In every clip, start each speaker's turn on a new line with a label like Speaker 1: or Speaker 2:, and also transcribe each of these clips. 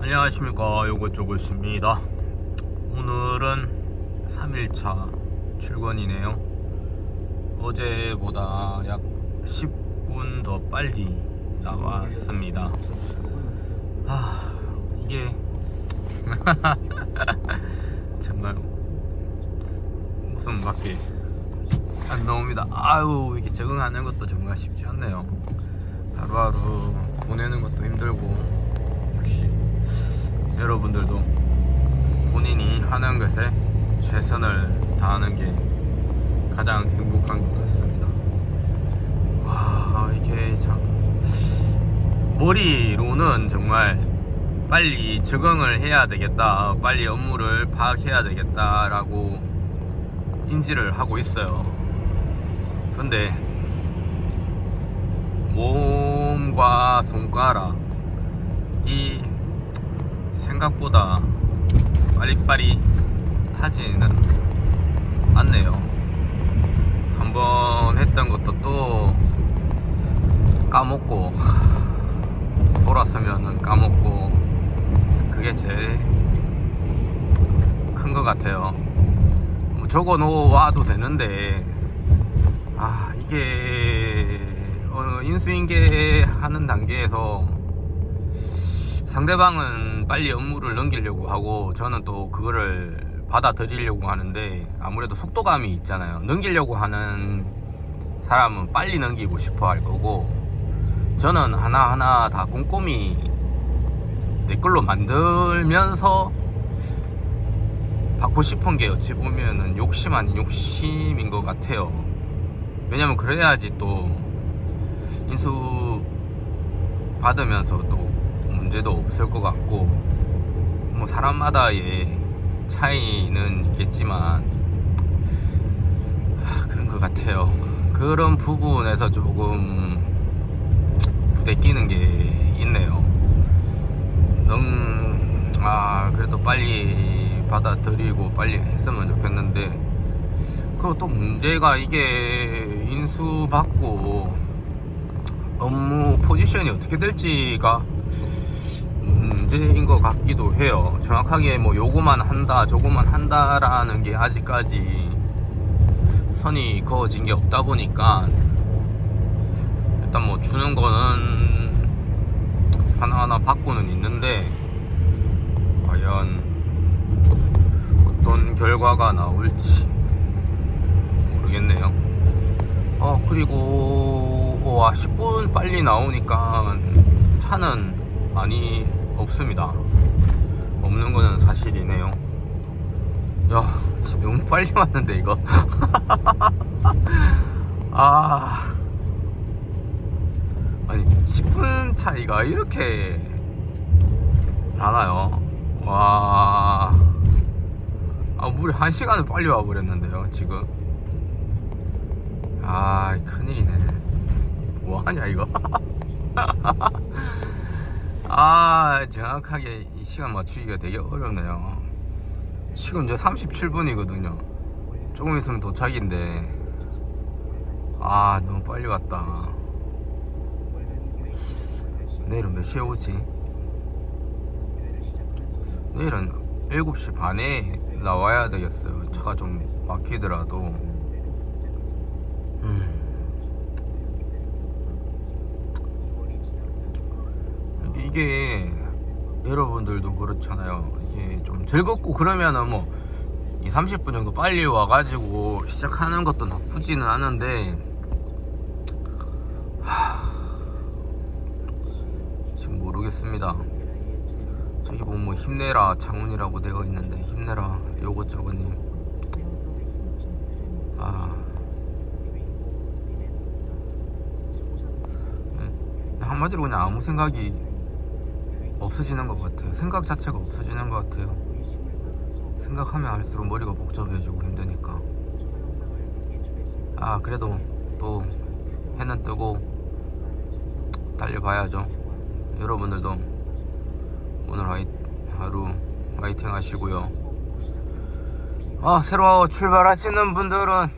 Speaker 1: 안녕하십니까. 요것저것입니다. 오늘은 3일차 출근이네요. 어제보다 약 10분 더 빨리 나왔습니다. 아 이게 정말 웃음밖에 안 나옵니다. 아유 이게 적응하는 것도 정말 쉽지 않네요. 하루하루 보내는 것도 힘들고 여러분들도 본인이 하는 것에 최선을 다하는 게 가장 행복한 것 같습니다. 와, 이게 참, 머리로는 정말 빨리 적응을 해야 되겠다, 빨리 업무를 파악해야 되겠다라고 인지를 하고 있어요. 근데, 몸과 손가락이 생각보다 빨리빨리 타지는 않네요. 한번 했던 것도 또 까먹고 돌았으면은 까먹고 그게 제일 큰 것 같아요. 뭐 적어 놓아도 되는데 아 이게 어, 인수인계 하는 단계에서 상대방은 빨리 업무를 넘기려고 하고 저는 또 그거를 받아들이려고 하는데 아무래도 속도감이 있잖아요. 넘기려고 하는 사람은 빨리 넘기고 싶어 할 거고 저는 하나하나 다 꼼꼼히 내 걸로 만들면서 받고 싶은 게 어찌 보면은 욕심 아닌 욕심인 것 같아요. 왜냐면 그래야지 또 인수 받으면서 또 문제도 없을 것 같고 뭐 사람마다의 차이는 있겠지만 하, 그런 것 같아요. 그런 부분에서 조금 부대끼는 게 있네요. 너무 아 그래도 빨리 받아들이고 빨리 했으면 좋겠는데 그리고 또 문제가 이게 인수 받고 업무 포지션이 어떻게 될지가 문제인 것 같기도 해요. 정확하게 뭐 요거만 한다, 저거만 한다라는 게 아직까지 선이 그어진 게 없다 보니까 일단 뭐 주는 거는 하나하나 받고는 있는데 과연 어떤 결과가 나올지 모르겠네요. 어 그리고 와 10분 빨리 나오니까 차는 많이 없습니다. 없는 거는 사실이네요. 야 너무 빨리 왔는데 이거. 아 아니 10분 차이가 이렇게 나나요? 와. 아, 물이 한 시간을 빨리 와 버렸는데요, 지금. 아, 큰일이네. 뭐 하냐, 이거? 아, 정확하게 이 시간 맞추기가 되게 어렵네요. 지금 이제 37분이거든요. 조금 있으면 도착인데. 아, 너무 빨리 왔다. 내일은 몇 시에 오지? 내일은 7시 반에 나와야 되겠어요. 차가 좀 막히더라도. 음. 이게, 여러분들도 그렇잖아요. 이게 좀 즐겁고 그러면은 뭐, 이 30분 정도 빨리 와가지고 시작하는 것도 나쁘지는 않은데, 하... 지금 모르겠습니다. 저기 보면 뭐 힘내라 장훈이라고 되어 있는데 힘내라 요것저것님 아 네. 한마디로 그냥 아무 생각이 없어지는 것 같아요. 생각 자체가 없어지는 것 같아요. 생각하면 할수록 머리가 복잡해지고 힘드니까. 아 그래도 또 해는 뜨고 달려봐야죠. 여러분들도 오늘 하이, 하루 화이팅 하시고요. 아, 새로 출발하시는 분들은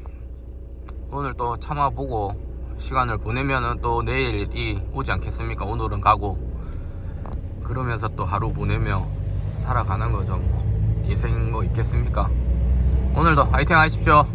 Speaker 1: 오늘 또 참아보고 시간을 보내면은 또 내일이 오지 않겠습니까? 오늘은 가고 그러면서 또 하루 보내며 살아가는 거죠 뭐. 인생 뭐 있겠습니까? 오늘도 화이팅 하십시오